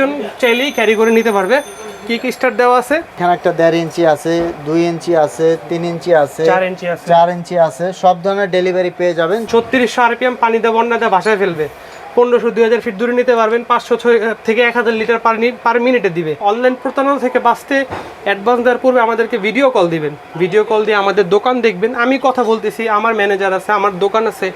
জন চাইলেই ক্যারি করে নিতে পারবে। কি কি স্টার্ট দেওয়া আছে? এখানে একটা দেড় ইঞ্চি আছে দুই ইঞ্চি আছে তিন ইঞ্চি আছে চার ইঞ্চি আছে। চার ইঞ্চি আছে সব ধরনের ডেলিভারি পেয়ে যাবেন। ছত্রিশশো আরপিএম পানি দেওয়া বন্যা দেওয়া ভাসায় ফেলবে। পনেরোশো দুই হাজার ফিট দূরে নিতে পারবেন পাঁচশো ছয় থেকে এক হাজার লিটার পানি পার মিনিটে দিবে। অনলাইন প্রতারণা থেকে বাঁচতে অ্যাডভান্স দেওয়ার পূর্বে আমাদেরকে ভিডিও কল দিবেন। ভিডিও কল দিয়ে আমাদের দোকান দেখবেন। আমি কথা বলতেছি আমার ম্যানেজার আছে আমার দোকান আছে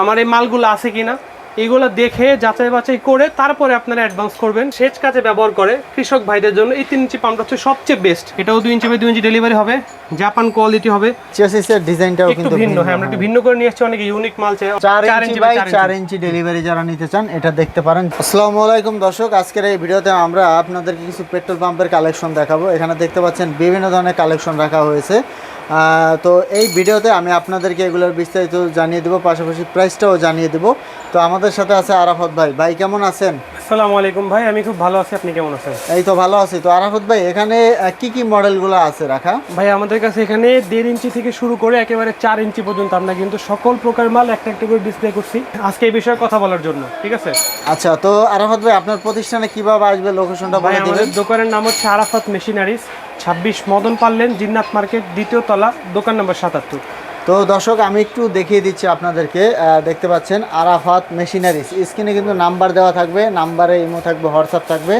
আমার এই মালগুলো আছে কিনা। এইগুলো দেখে যাচাই বাছাই করে তারপরে আপনারা অ্যাডভান্স করবেন। সেচ কাজে ব্যবহার করে কৃষক ভাইদের জন্য এই তিন ইঞ্চি পাম্পটা হচ্ছে সবচেয়ে বেস্ট এটাও দুই ইঞ্চি বাই দুই ইঞ্চি ডেলিভারি হবে জাপান কোয়ালিটি হবে। চেসিসের ডিজাইনটাও কিন্তু ভিন্ন হ্যাঁ আমরা একটু ভিন্ন করে নিয়ে এসেছি অনেক ইউনিক মাল চাই চার ইঞ্চি বাই ইঞ্চি। ডেলিভারি যারা নিতে চান এটা দেখতে পারেন। আসসালামু আলাইকুম দর্শক আজকের এই ভিডিওতে আমরা আপনাদেরকে কিছু পেট্রোল পাম্পের কালেকশন দেখাবো। এখানে দেখতে পাচ্ছেন বিভিন্ন ধরনের কালেকশন রাখা হয়েছে। আহ, তো এই ভিডিওতে আমি আপনাদেরকে এগুলোর বিস্তারিত জানিয়ে দেবো পাশাপাশি প্রাইসটাও জানিয়ে দেবো। তো আমাদের সাথে আছে আরাফত ভাই। ভাই কেমন আছেন? আসসালামু আলাইকুম ভাই আমি খুব ভালো আছি আপনি কেমন আছেন? এই তো ভালো আছি। তো আরাফত ভাই এখানে কি কি মডেলগুলো আছে রাখা? ভাই আমাদের কাছে এখানে দেড় ইঞ্চি থেকে শুরু করে একেবারে চার ইঞ্চি পর্যন্ত আমরা কিন্তু সকল প্রকার মাল একটা একটা করে ডিসপ্লে করছি। আজকে এই বিষয়ে কথা বলার জন্য ঠিক আছে? আচ্ছা তো আরাফত ভাই আপনার প্রতিষ্ঠানে কীভাবে আসবে লোকেশনটা ভাই বলে আমাদের দিবেন? দোকানের নাম হচ্ছে আরাফত মেশিনারিজ ছাব্বিশ মদন পারলেন জিন্নাত মার্কেট দ্বিতীয় তলা দোকান নম্বর সাতাত্তর। তো দর্শক আমি একটু দেখিয়ে দিচ্ছি আপনাদেরকে। দেখতে পাচ্ছেন আরাফাত মেশিনারিজ। স্ক্রিনে কিন্তু নাম্বার দেওয়া থাকবে নাম্বারে ইমো থাকবে হোয়াটসঅ্যাপ থাকবে।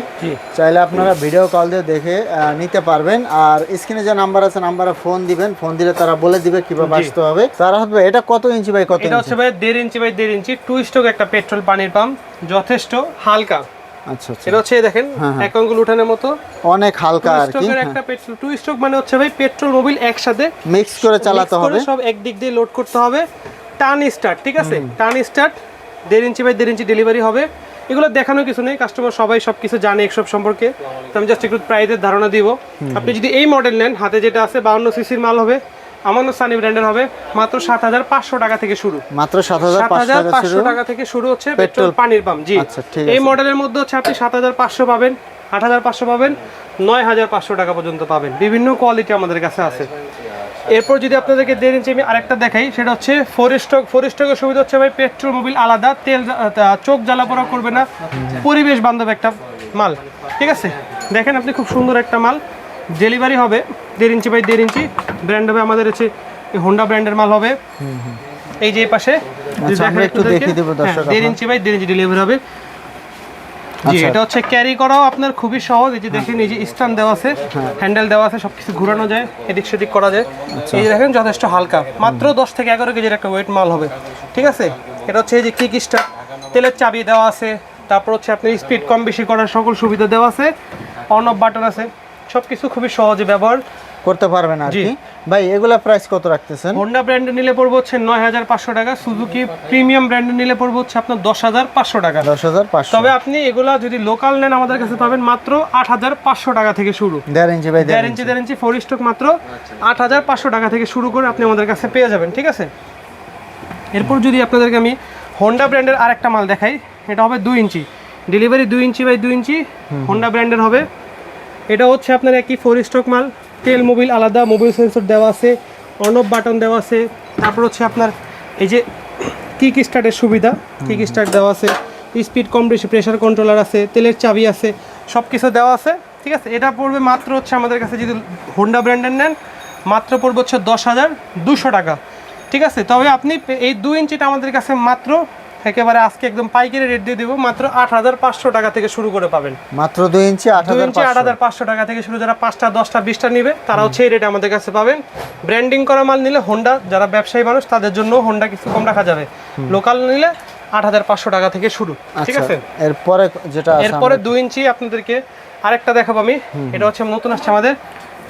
চাইলে আপনারা ভিডিও কল দিয়ে দেখে নিতে পারবেন। আর স্ক্রিনে যে নাম্বার আছে নাম্বারে ফোন দিবেন। ফোন দিলে তারা বলে দিবে কীভাবে। আসতে হবে। তারা হবে এটা কত ইঞ্চি বাই কত এটা ইঞ্চি? হচ্ছে ভাই দেড় ইঞ্চি বাই দেড় ইঞ্চি। টু স্ট্রোক একটা পেট্রোল পানির পাম্প যথেষ্ট হালকা। আচ্ছা আচ্ছা। এটা হচ্ছে দেখেন হ্যাঁ, হ্যাঁ। এক আঙ্গুল উঠানোর মতো। অনেক হালকা আর কি। একটা পেট্রোল টু স্ট্রোক মানে হচ্ছে ভাই পেট্রোল মোবিল একসাথে মিক্স করে চালাতে হবে। সব একদিক দিয়ে লোড করতে হবে। টান স্টার্ট ঠিক আছে? টান স্টার্ট দেড় ইঞ্চি বাই দেড় ইঞ্চি ডেলিভারি হবে। এগুলো দেখানো কিছু নেই কাস্টমার সবাই সব কিছু জানে এসব সম্পর্কে। তো আমি জাস্ট একটু প্রাইজের ধারণা দিব। আপনি যদি এই মডেল নেন হাতে যেটা আছে বাউন্ন সিসির মাল হবে। আমানো সানি ব্র্যান্ডের হবে মাত্র সাত হাজার পাঁচশো টাকা থেকে শুরু। মাত্র সাত হাজার পাঁচশো টাকা থেকে শুরু? হচ্ছে পেট্রোল। পানির পাম্প জি। আচ্ছা, এই মডেলের মধ্যে হচ্ছে আপনি সাত হাজার পাঁচশো পাবেন আট হাজার পাঁচশো পাবেন নয় হাজার পাঁচশো টাকা পর্যন্ত পাবেন। বিভিন্ন কোয়ালিটি আমাদের কাছে আছে। এরপর যদি আপনাদেরকে দেড় ইঞ্চি আমি আরেকটা দেখাই সেটা হচ্ছে ফোর স্টক ফোর স্টকের সুবিধা হচ্ছে ভাই পেট্রোল মোবিল আলাদা তেল চোখ জ্বালা পোড়া করবে না পরিবেশ বান্ধব একটা মাল। ঠিক আছে? দেখেন আপনি খুব সুন্দর একটা মাল। ডেলিভারি হবে দেড় ইঞ্চি বাই দেড় ইঞ্চি। ব্র্যান্ড হবে আমাদের হচ্ছে হোন্ডা ব্র্যান্ডের মাল হবে। এই যে পাশে আচ্ছা, একটু দেখিয়ে দেবো হ্যাঁ, দর্শক দেড় ইঞ্চি বাই দেড় ইঞ্চি ডেলিভারি হবে। জি আচ্ছা। এটা হচ্ছে ক্যারি করাও আপনার খুবই সহজ। এই যে দেখেন এই যে স্ট্যান্ড দেওয়া আছে হ্যাঁ। হ্যান্ডেল দেওয়া আছে সবকিছু ঘোরানো যায় এদিক সেদিক করা যায়। আচ্ছা। এই যে দেখেন যথেষ্ট হালকা। মাত্র দশ থেকে এগারো কেজির একটা ওয়েট মাল হবে। ঠিক আছে? এটা হচ্ছে এই যে কিক স্টার তেলের চাবি দেওয়া আছে। তারপর হচ্ছে আপনি স্পিড কম বেশি করার সকল সুবিধা দেওয়া আছে। অন অফ বাটন আছে। সবকিছু খুবই সহজে ব্যবহার করতে পারবেন আর। কি। ভাই এগুলা প্রাইস কত রাখতেছেন? হোন্ডা ব্র্যান্ডে নিলে পড়বে হচ্ছে নয় হাজার পাঁচশো টাকা সুজুকি প্রিমিয়াম ব্র্যান্ডে নিলে পড়বে হচ্ছে আপনার দশ হাজার পাঁচশো টাকা। দশ হাজার পাঁচশো। তবে আপনি এগুলা যদি লোকাল নেন আমাদের কাছে পাবেন মাত্র আট হাজার পাঁচশো টাকা থেকে শুরু। দেড় ইঞ্চি বাই দেড় দেড় ইঞ্চি দেড় ইঞ্চি ফোর স্টক মাত্র আট হাজার পাঁচশো টাকা থেকে শুরু করে আপনি আমাদের কাছে পেয়ে যাবেন ঠিক আছে? এরপর যদি আপনাদেরকে আমি হোন্ডা ব্র্যান্ডের আরেকটা মাল দেখাই এটা হবে দুই ইঞ্চি। ডেলিভারি দুই ইঞ্চি বাই দুই ইঞ্চি হোন্ডা ব্র্যান্ডের হবে এটা হচ্ছে আপনার একই ফোর স্টক মাল তেল মোবিল আলাদা মোবিল সেন্সর দেওয়া আছে অনব বাটন দেওয়া আছে, তারপর হচ্ছে আপনার এই যে কিক স্টার্টের সুবিধা কিক স্টার্ট দেওয়া আছে স্পিড কম, বেশি প্রেশার কন্ট্রোলার আছে, তেলের চাবি আছে সব কিছু দেওয়া আছে, ঠিক আছে? এটা পড়বে মাত্র হচ্ছে আমাদের কাছে যদি হোন্ডা ব্র্যান্ডের নেন, মাত্র পড়বে হচ্ছে দশ হাজার দুশো টাকা, ঠিক আছে? তবে আপনি এই দু ইঞ্চিটা আমাদের কাছে মাত্র একেবারে আজকে একদম পাইকারি রেট দিয়ে দেবো মাত্র আট হাজার পাঁচশো টাকা থেকে শুরু করে পাবেন। মাত্র দুই ইঞ্চি আট দুই ইঞ্চি আট হাজার পাঁচশো। টাকা থেকে শুরু যারা পাঁচটা দশটা বিশটা নিবে তারা হচ্ছে এই রেটে আমাদের কাছে পাবেন। ব্র্যান্ডিং করা মাল নিলে হোন্ডা যারা ব্যবসায়ী মানুষ তাদের জন্য হোন্ডা কিছু কম রাখা যাবে। লোকাল নিলে আট হাজার পাঁচশো টাকা থেকে শুরু ঠিক আচ্ছা আছে? এরপরে যেটা এরপরে দুই ইঞ্চি আপনাদেরকে আরেকটা দেখাবো আমি। এটা হচ্ছে নতুন আসছে আমাদের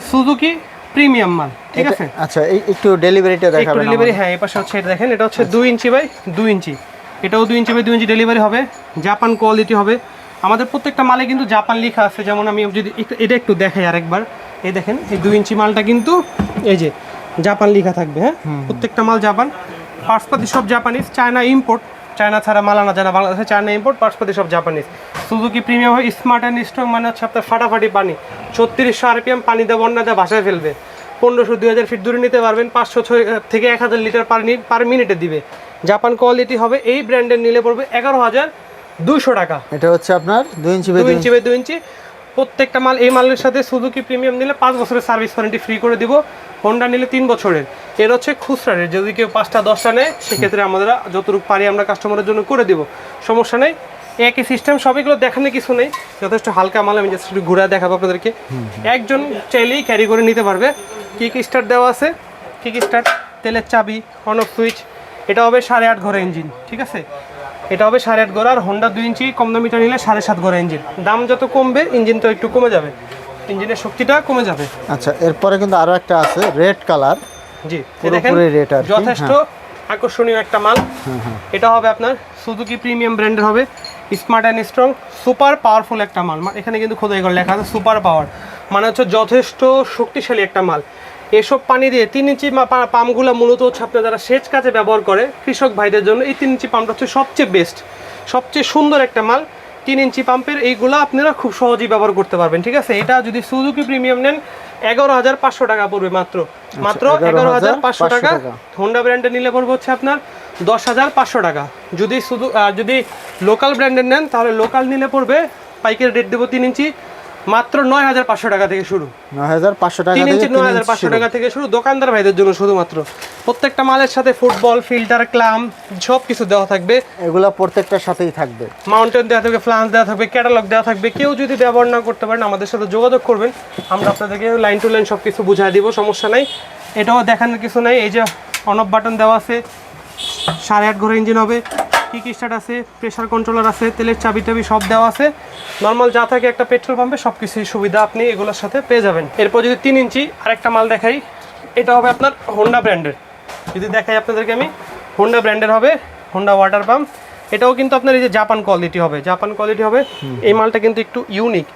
সুজুকি প্রিমিয়াম মাল ঠিক আছে? আচ্ছা এই একটু ডেলিভারিটা দেখাবেন ডেলিভারি হ্যাঁ এই পাশে হচ্ছে এটা দেখেন এটা হচ্ছে দুই ইঞ্চি বাই দুই ইঞ্চি। এটাও দুই ইঞ্চি বাই দুই ইঞ্চি ডেলিভারি হবে জাপান কোয়ালিটি হবে। আমাদের প্রত্যেকটা মালে কিন্তু জাপান লেখা আছে যেমন আমি যদি একটু- এটা একটু দেখাই আরেকবার। এই দেখেন এই দুই ইঞ্চি মালটা কিন্তু এই যে জাপান লেখা থাকবে হ্যাঁ? প্রত্যেকটা মাল জাপান পার্সপাতি সব জাপানিজ চায়না ইম্পোর্ট চায়না ছাড়া মাল আনা যায় না বাংলাদেশে চায়না ইম্পোর্ট পার্সপাতি সব জাপানিজ সুজুকি প্রিমিয়াম হয় স্মার্ট অ্যান্ড স্ট্রং মানে হচ্ছে আপনার ফাটাফাটি পানি। ছত্রিশশো আরপিএম পানি দেওয়া বন্যা দেওয়া ভাসায় ফেলবে। পনেরোশো দুই হাজার ফিট দূরে নিতে পারবেন পাঁচশো ছয় থেকে এক হাজার লিটার পার পার মিনিটে দিবে। জাপান কোয়ালিটি হবে এই ব্র্যান্ডের নিলে পড়বে এগারো হাজার দুইশো টাকা। এটা হচ্ছে আপনার দুই ইঞ্চি দুই ইঞ্চি বাই দুই ইঞ্চি। প্রত্যেকটা মাল এই মালের সাথে সুজুকি প্রিমিয়াম নিলে পাঁচ বছরের সার্ভিস ওয়ারেন্টি ফ্রি করে দিব। হোন্ডা নিলে তিন বছরের। এর হচ্ছে খুচরা রেট যদি কেউ পাঁচটা দশটা নেয় সেক্ষেত্রে আমাদের যতটুকু পারি আমরা কাস্টমারের জন্য করে দিব। সমস্যা নেই একই সিস্টেম সবইগুলো দেখানো কিছু নেই। যথেষ্ট হালকা মাল আমি জাস্ট একটু ঘুরে দেখাবো আপনাদেরকে। একজন চাইলেই ক্যারি করে নিতে পারবে। কিক স্টার্ট দেওয়া আছে। কিক স্টার্ট তেলের চাবি অন অফ সুইচ এটা হবে সাড়ে আট ঘরে ইঞ্জিন ঠিক আছে? এটা হবে সাড়ে আট গড়া আর হোন্ডা দুই ইঞ্চি কম দামিটা নিলে সাড়ে সাত গড়া ইঞ্জিন। দাম যত কমবে ইঞ্জিন তো একটু কমে যাবে। ইঞ্জিনের শক্তিটা কমে যাবে। আচ্ছা এরপরে কিন্তু আরও একটা আছে রেড কালার। জি দেখেন রেট যথেষ্ট আকর্ষণীয় একটা মাল। এটা হবে আপনার সুজুকি প্রিমিয়াম ব্র্যান্ডের হবে। Smart and strong super powerful একটা মাল। এখানে কিন্তু খোদাই করে লেখা আছে সুপার পাওয়ার মানে হচ্ছে যথেষ্ট শক্তিশালী একটা মাল। এসব পানি দিয়ে তিন ইঞ্চি পাম্পগুলো মূলত হচ্ছে আপনার যারা সেচ কাজে ব্যবহার করে কৃষক ভাইদের জন্য এই তিন ইঞ্চি পাম্পটা হচ্ছে সবচেয়ে বেস্ট সবচেয়ে সুন্দর একটা মাল। তিন ইঞ্চি পাম্পের এইগুলো আপনারা খুব সহজেই ব্যবহার করতে পারবেন ঠিক আছে? এটা যদি সুজুকি প্রিমিয়াম নেন এগারো হাজার পাঁচশো টাকা পড়বে মাত্র। মাত্র এগারো হাজার পাঁচশো টাকা। হোন্ডা ব্র্যান্ডের নিলে পড়বে হচ্ছে আপনার দশ হাজার পাঁচশো টাকা। যদি শুধু যদি লোকাল ব্র্যান্ডের নেন তাহলে লোকাল নিলে পড়বে পাইকের রেট দেবো তিন ইঞ্চি। মাত্র নয় হাজার পাঁচশো টাকা থেকে শুরু। নয় হাজার পাঁচশো টাকা থেকে নয় হাজার পাঁচশো টাকা থেকে শুরু দোকানদার ভাইদের জন্য শুধুমাত্র। প্রত্যেকটা মালের সাথে ফুটবল ফিল্টার ক্লাম সব কিছু দেওয়া থাকবে। এগুলা প্রত্যেকটার সাথেই থাকবে। মাউন্টেন দেওয়া থাকবে ফ্লান্স দেওয়া থাকবে ক্যাটালগ দেওয়া থাকবে। কেউ যদি ব্যবহার না করতে পারেন আমাদের সাথে যোগাযোগ করবেন। আমরা আপনাদেরকে লাইন টু লাইন সব কিছু বুঝাই দিব সমস্যা নাই। এটাও দেখানোর কিছু নাই। এই যে অনফ বাটন দেওয়া আছে সাড়ে আট ঘরে ইঞ্জিন হবে। কিক স্টার্ট আছে প্রেশার কন্ট্রোলার আছে, তেলের চাবি টাবি সব দেওয়া আছে। নর্মাল যা থাকে একটা পেট্রোল পাম্পে সব কিছুই সুবিধা আপনি এগুলোর সাথে পেয়ে যাবেন। এরপর যদি তিন ইঞ্চি আরেকটা মাল দেখাই, এটা হবে আপনার হোন্ডা ব্র্যান্ডের যদি দেখাই আপনাদেরকে আমি হোন্ডা ব্র্যান্ডের হবে হোন্ডা ওয়াটার পাম্প এটাও কিন্তু আপনার এই যে জাপান কোয়ালিটি হবে। জাপান কোয়ালিটি হবে, এই মালটা কিন্তু একটু ইউনিক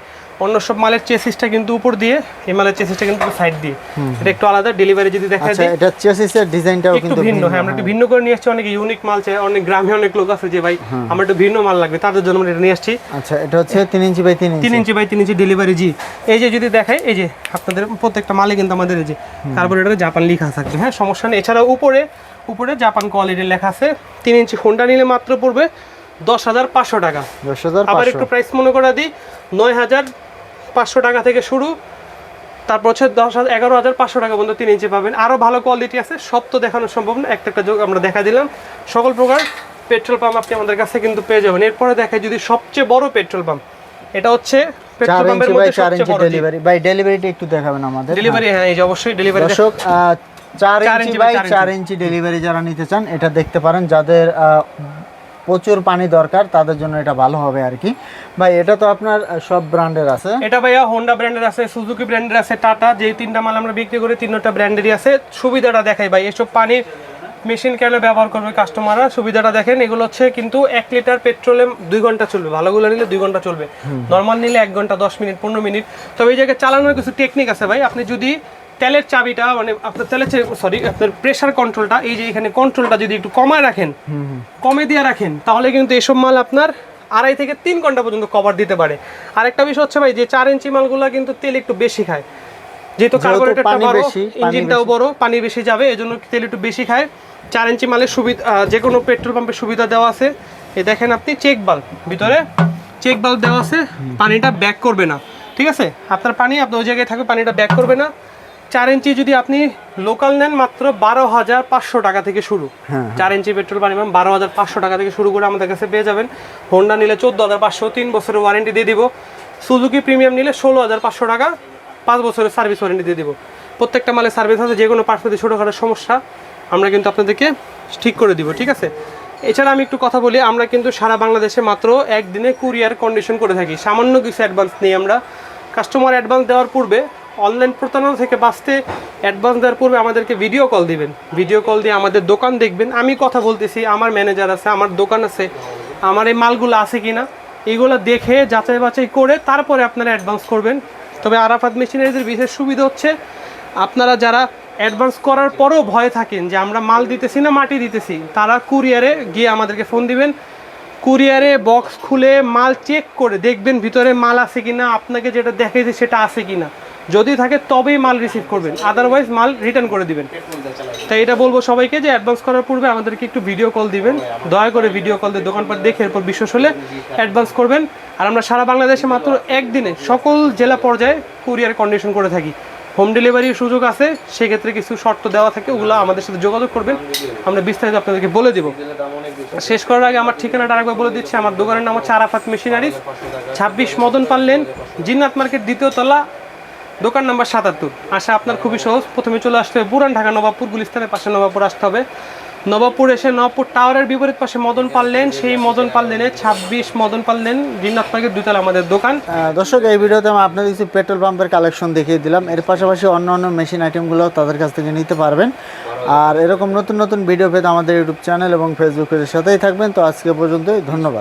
অন্য সব মালের চেসিসটা কিন্তু উপর দিয়ে এই মালের চেসিসটা কিন্তু সাইড দিয়ে। এটা একটু আলাদা ডেলিভারি যদি দেখা আচ্ছা যায় এটা চেসিসের ডিজাইনটাও কিন্তু ভিন্ন হ্যাঁ আমরা একটু ভিন্ন করে নিয়ে আসছি অনেক ইউনিক মাল চাই অনেক গ্রামে অনেক লোক আছে যে ভাই আমরা একটু ভিন্ন মাল লাগবে তাদের জন্য আমরা এটা নিয়ে আসছি। আচ্ছা এটা হচ্ছে তিন ইঞ্চি বাই তিন তিন ইঞ্চি। ইঞ্চি বাই তিন ইঞ্চি ডেলিভারি জি। এই যে যদি দেখাই এই যে আপনাদের প্রত্যেকটা মালে কিন্তু আমাদের এই যে কার্বোরেটারে জাপান লেখা থাকবে হ্যাঁ সমস্যা নেই। এছাড়া উপরে উপরে জাপান কোয়ালিটির লেখা আছে তিন ইঞ্চি হোন্ডা নিলে মাত্র পড়বে দশ হাজার পাঁচশো টাকা। দশ হাজার আবার একটু প্রাইস মনে করে দিই নয় হাজার পাঁচশো টাকা থেকে শুরু। তারপর হচ্ছে দশ হাজার এগারো হাজার পাঁচশো টাকা পর্যন্ত তিন ইঞ্চি পাবেন। আরও ভালো কোয়ালিটি আছে সব তো দেখানো সম্ভব না। একটা একটা যোগ আমরা দেখা দিলাম। সকল প্রকার পেট্রোল পাম্প আপনি আমাদের কাছে কিন্তু পেয়ে যাবেন। এরপরে দেখায় যদি সবচেয়ে বড় পেট্রোল পাম্প এটা হচ্ছে পেট্রোল পাম্পের মধ্যে সবচেয়ে বড় ডেলিভারি ডেলিভারিটা একটু দেখাবেন আমাদের। ডেলিভারি হ্যাঁ এই যে অবশ্যই ডেলিভারি দর্শক ইঞ্চি বাই ইঞ্চি। ডেলিভারি যারা নিতে চান এটা দেখতে পারেন। যাদের প্রচুর পানি দরকার তাদের জন্য এটা ভালো হবে আর কি। ভাই এটা তো আপনার সব ব্র্যান্ডের আছে। এটা ভাইয়া হোন্ডা ব্র্যান্ডের আছে সুজুকি ব্র্যান্ডের আছে টাটা যে তিনটা মাল আমরা বিক্রি করি তিনটা ব্র্যান্ডেরই আছে। সুবিধাটা দেখাই ভাই এসব পানির মেশিন কেন ব্যবহার করবে কাস্টমাররা সুবিধাটা দেখেন এগুলো হচ্ছে কিন্তু এক লিটার পেট্রোলে দুই ঘণ্টা চলবে। ভালোগুলো নিলে দুই ঘণ্টা চলবে। নর্মাল নিলে এক ঘণ্টা দশ মিনিট পনেরো মিনিট। তবে এই জায়গায় চালানোর কিছু টেকনিক আছে ভাই। আপনি যদি তেলের চাবিটা মানে আপনার তেলের সরি আপনার প্রেসার কন্ট্রোলটা এই যে এখানে কন্ট্রোলটা যদি একটু কমায় রাখেন কমে দিয়ে রাখেন তাহলে কিন্তু এসব মাল আপনার আড়াই থেকে তিন ঘণ্টা পর্যন্ত কভার দিতে পারে। আরেকটা বিষয় হচ্ছে ভাই যে চার ইঞ্চি মালগুলো কিন্তু তেল একটু বেশি খায়। যেহেতু কার্বোরেটরটা বড় ইঞ্জিনটাও বড় পানি বেশি যাবে এজন্য তেল একটু বেশি খায়। চার ইঞ্চি মালের সুবিধা যে কোনো পেট্রোল পাম্পের সুবিধা দেওয়া আছে। এই দেখেন আপনি চেক বাল্ব ভিতরে চেক বাল্ব দেওয়া আছে পানিটা ব্যাক করবে না। ঠিক আছে? আপনার পানি আপনার ওই জায়গায় থাকবে পানিটা ব্যাক করবে না। চার ইঞ্চি যদি আপনি লোকাল নেন মাত্র বারো হাজার পাঁচশো টাকা থেকে শুরু। হ্যাঁ। চার ইঞ্চি পেট্রোল পানি পাম্প বারো হাজার পাঁচশো টাকা থেকে শুরু করে আমাদের কাছে পেয়ে যাবেন। হোন্ডা নিলে চোদ্দ হাজার পাঁচশো তিন বছরের ওয়ারেন্টি দিয়ে দিব। সুজুকি প্রিমিয়াম নিলে ষোলো হাজার পাঁচশো টাকা পাঁচ বছরের সার্ভিস ওয়ারেন্টি দিয়ে দিব। প্রত্যেকটা মালের সার্ভিস আছে যে কোনো যদি ছোটোখাটো সমস্যা আমরা কিন্তু আপনাদেরকে ঠিক করে দিব ঠিক আছে? এছাড়া আমি একটু কথা বলি আমরা কিন্তু সারা বাংলাদেশে মাত্র একদিনে কুরিয়ার কন্ডিশন করে থাকি। সামান্য কিছু অ্যাডভান্স নিই আমরা। কাস্টমার অ্যাডভান্স দেওয়ার পূর্বে অনলাইন প্রতারণা থেকে বাঁচতে অ্যাডভান্স দেওয়ার পূর্বে আমাদেরকে ভিডিও কল দিবেন। ভিডিও কল দিয়ে আমাদের দোকান দেখবেন। আমি কথা বলতেছি, আমার ম্যানেজার আছে, আমার দোকান আছে, আমার এই মালগুলো আছে কি না এইগুলো দেখে যাচাই বাছাই করে তারপরে আপনারা অ্যাডভান্স করবেন। তবে আরাফাত মেশিনারিজের বিশেষ সুবিধা হচ্ছে, আপনারা যারা অ্যাডভান্স করার পরেও ভয়ে থাকেন যে আমরা মাল দিতেছি না, মাটি দিতেছি, তারা কুরিয়ারে গিয়ে আমাদেরকে ফোন দিবেন। কুরিয়ারে বক্স খুলে মাল চেক করে দেখবেন ভিতরে মাল আছে কি না আপনাকে যেটা দেখাইছে সেটা আছে কিনা। যদি থাকে তবেই মাল রিসিভ করবেন। আদারওয়াইজ মাল রিটার্ন করে দিবেন। তাই এটা বলব সবাইকে যে অ্যাডভান্স করার পূর্বে আমাদেরকে একটু ভিডিও কল দিবেন। দয়া করে ভিডিও কল দিয়ে দোকানপাট দেখে এরপর বিশ্বাস হলে অ্যাডভান্স করবেন। আর আমরা সারা বাংলাদেশে মাত্র একদিনে সকল জেলা পর্যায়ে কুরিয়ার কন্ডিশন করে থাকি। হোম ডেলিভারির সুযোগ আছে, সেক্ষেত্রে কিছু শর্ত দেওয়া থাকে, ওগুলো আমাদের সাথে যোগাযোগ করবেন। আমরা বিস্তারিত আপনাদেরকে বলে দেবো। শেষ করার আগে আমার ঠিকানাটা আরেকবার বলে দিচ্ছি। আমার দোকানের নাম হচ্ছে আরাফাত মেশিনারিজ। ছাব্বিশ মদন পাল্লেন জিন্নাত মার্কেট দ্বিতীয় তলা দোকান নাম্বার সাতাত্তর। আসা আপনার খুবই সহজ। প্রথমে চলে আসতে হবে পুরান ঢাকা, নবাবপুর গুলিস্তানের পাশে নবাবপুর আসতে হবে। নবাবপুর এসে নবাবপুর টাওয়ারের বিপরীত পাশে মদন পাল্লেন সেই মদন পাল্লেনে ছাব্বিশ মদন পাল্লেন জিন্নাত মার্কেট দুতলা আমাদের দোকান। দর্শক, এই ভিডিওতে আমি আপনাদের কিছু পেট্রোল পাম্পের কালেকশন দেখিয়ে দিলাম। এর পাশাপাশি অন্য অন্য মেশিন আইটেমগুলো তাদের কাছ থেকে নিতে পারবেন। আর এরকম নতুন নতুন ভিডিও পেতে আমাদের ইউটিউব চ্যানেল এবং ফেসবুক পেজের সাথেই থাকবেন। তো আজকে পর্যন্তই, ধন্যবাদ।